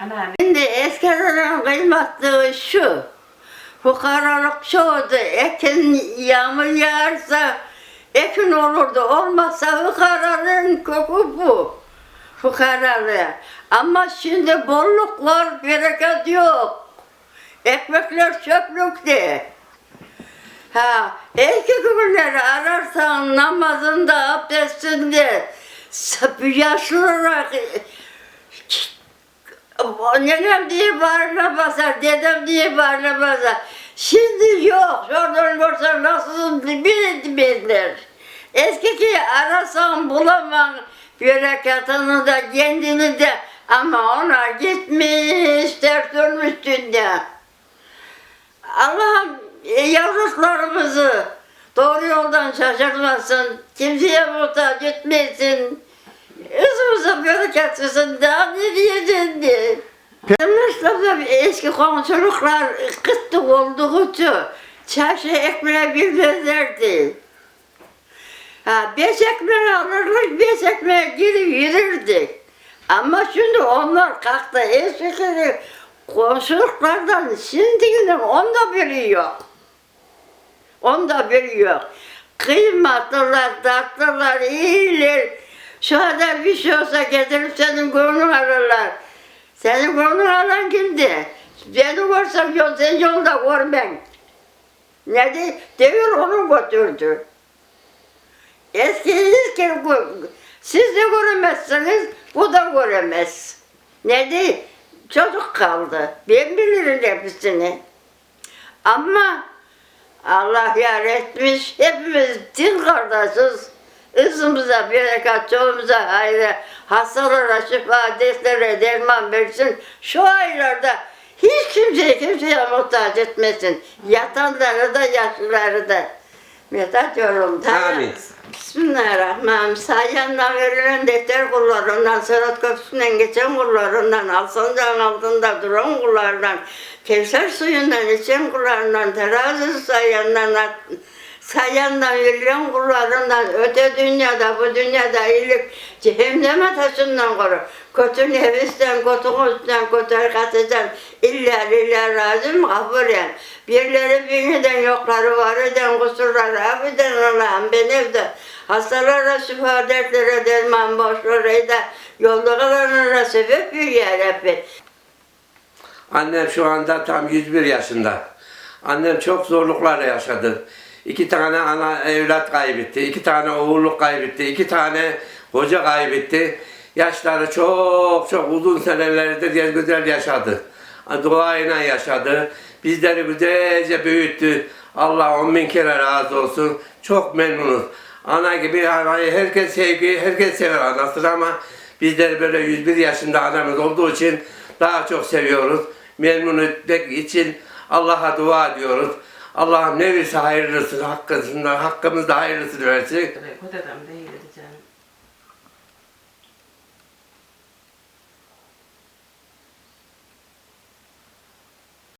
Anneanne. Şimdi eskiden kıymetli şu. Fukaralık şuydu. Ekin yağmur yağarsa ekin olurdu. Olmazsa fukaralığın koku bu. Fukaralığı. Ama şimdi bolluk var, bereket yok. Ekmekler çöplükte. Ha, eski günleri ararsan namazında, abdestinde, yaşlılara Nenem diye bağrına basar, dedem diye bağrına basar. Şimdi yok, şuradan görsen nasıl bilirdi bizler. Eskiki arasan bulamam berekatını da kendini de ama ona gitmiş, ters dönmüş dünya. Allah'ım e, yavrularımızı doğru yoldan şaşırmasın, kimseye muhtaç etmesin. Versin, daha ne diyeceğim diye. Mustafa eski komşuluklar kıtlık olduğu için çarşı ekmeğe bilmezlerdi. Ha, beş ekmeği alırlar, beş ekmeğe girip yürürdük. Ama şimdi onlar kalktı eskileri komşuluklardan şimdinin onda biri yok. Onda biri yok. Kıymatlılar, tatlılar, iyiler. Şu kadar bir şey olsa getirip senin gönlünü alırlar. Senin gönlünü alan kimdi? Beni görsem yol, sen yolda gör ben. Ne de, devir onu götürdü. Eski eski gö- siz de göremezsiniz, bu da göremez. Ne de, çocuk kaldı. Ben bilirim hepsini. Ama Allah yar etmiş, hepimiz din kardeşiz. Bereket, çoğumuza hayır, hastalara şifa, dertlere derman versin. Şu aylarda hiç kimseye kimseye muhtaç etmesin. Yatanları da, yaşlıları da. Metat yorum. Amin. Bismillahirrahmanirrahim. Sayandan verilen defter kullarından, Sırat Köprüsü'nden geçen kullarından, Alsancak'ın altında duran kullardan, Kevser suyundan içen kullarından, terazi sayandan, sayandan verilen kullarından, öte dünyada, bu dünyada iyilik, cehenneme taşından koru. Kötü nefisten, kötü gözden, kötü harikatıdan, illa lillah razım gafuren. Birleri biriden yokları var eden, kusurları affeden Allah'ım ben evde. Hastalara şifa, dertlere derman, boşluğu da yolda kalanlara sebep bir ya Rabbi. Annem şu anda tam 101 yaşında. Annem çok zorluklarla yaşadı. İki tane ana evlat kaybetti, iki tane oğulluk kaybetti, iki tane koca kaybetti. Yaşları çok çok uzun senelerdir güzel yaşadı. Duayla yaşadı. Bizleri güzelce büyüttü. Allah on bin kere razı olsun. Çok memnunuz. Ana gibi anayı herkes sevgi, herkes sever anasını ama bizler böyle 101 yaşında anamız olduğu için daha çok seviyoruz. Memnun etmek için Allah'a dua ediyoruz. Allah'ım ne verirse hayırlısını hakkımızda, hakkımızda hayırlısını versin. Bu dedem değil.